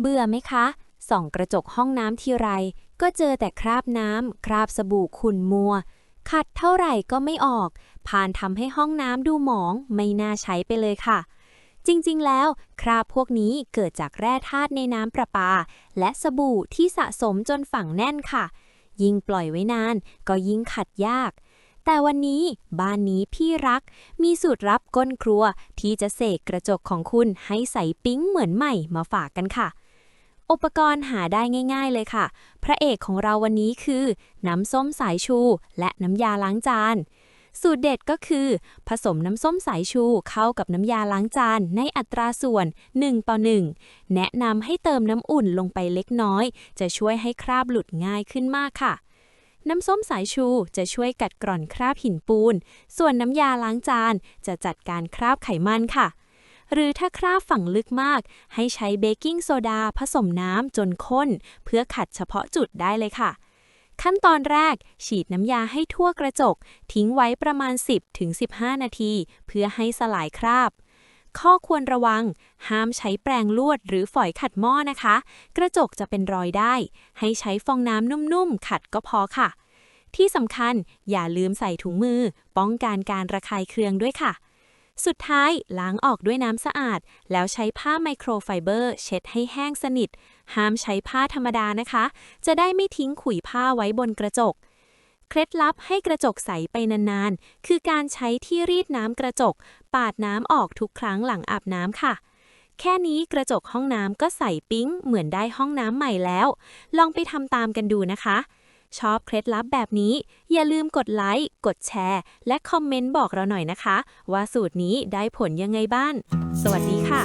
เบื่อไหมคะ ส่องกระจกห้องน้ำทีไร ก็เจอแต่คราบน้ำ คราบสบู่ขุ่นมัว ขัดเท่าไหร่ก็ไม่ออก ผ่านทำให้ห้องน้ำดูหมอง ไม่น่าใช้ไปเลยค่ะ จริงๆ แล้ว คราบพวกนี้เกิดจากแร่ธาตุในน้ำประปา และสบู่ที่สะสมจนฝังแน่นค่ะ ยิ่งปล่อยไว้นาน ก็ยิ่งขัดยากแต่วันนี้บ้านนี้พี่รัก มีสูตรลับก้นครัวที่จะเสกกระจกของคุณให้ใสปิ๊งเหมือนใหม่มาฝากกันค่ะ อุปกรณ์หาได้ง่าย ๆเลยค่ะ พระเอกของเราวันนี้คือ น้ำส้มสายชู และน้ำยาล้างจาน สูตรเด็ดก็คือ ผสมน้ำส้มสายชูเข้ากับน้ำยาล้างจานในอัตราส่วน 1 ต่อ 1 แนะนำให้เติมน้ำอุ่นลงไปเล็กน้อย จะช่วยให้คราบหลุดง่ายขึ้นมากค่ะน้ำส้มสายชูจะช่วยกัดกร่อนคราบหินปูน ส่วนน้ำยาล้างจานจะจัดการคราบไขมันค่ะ หรือถ้าคราบฝังลึกมาก ให้ใช้เบกกิ้งโซดาผสมน้ำจนข้น เพื่อขัดเฉพาะจุดได้เลยค่ะ ขั้นตอนแรก ฉีดน้ำยาให้ทั่วกระจก ทิ้งไว้ประมาณ 10-15 นาที เพื่อให้สลายคราบข้อควรระวัง ห้ามใช้แปรงลวดหรือฝอยขัดหม้อนะคะ กระจกจะเป็นรอยได้ ให้ใช้ฟองน้ำนุ่มๆ ขัดก็พอค่ะ ที่สำคัญอย่าลืมใส่ถุงมือ ป้องกันการระคายเคืองด้วยค่ะ สุดท้ายล้างออกด้วยน้ำสะอาด แล้วใช้ผ้าไมโครไฟเบอร์ เช็ดให้แห้งสนิท ห้ามใช้ผ้าธรรมดานะคะ จะได้ไม่ทิ้งขุยผ้าไว้บนกระจก เคล็ดลับให้กระจกใสไปนานๆ คือการใช้ที่รีดน้ำกระจก ปาดน้ำออกทุกครั้งหลังอาบน้ำค่ะแค่นี้กระจกห้องน้ำก็ใสปิ๊งเหมือนได้ห้องน้ำใหม่แล้ว ลองไปทำตามกันดูนะคะ ชอบเคล็ดลับแบบนี้ อย่าลืมกดไลค์ กดแชร์ และคอมเมนต์บอกเราหน่อยนะคะ ว่าสูตรนี้ได้ผลยังไงบ้าง สวัสดีค่ะ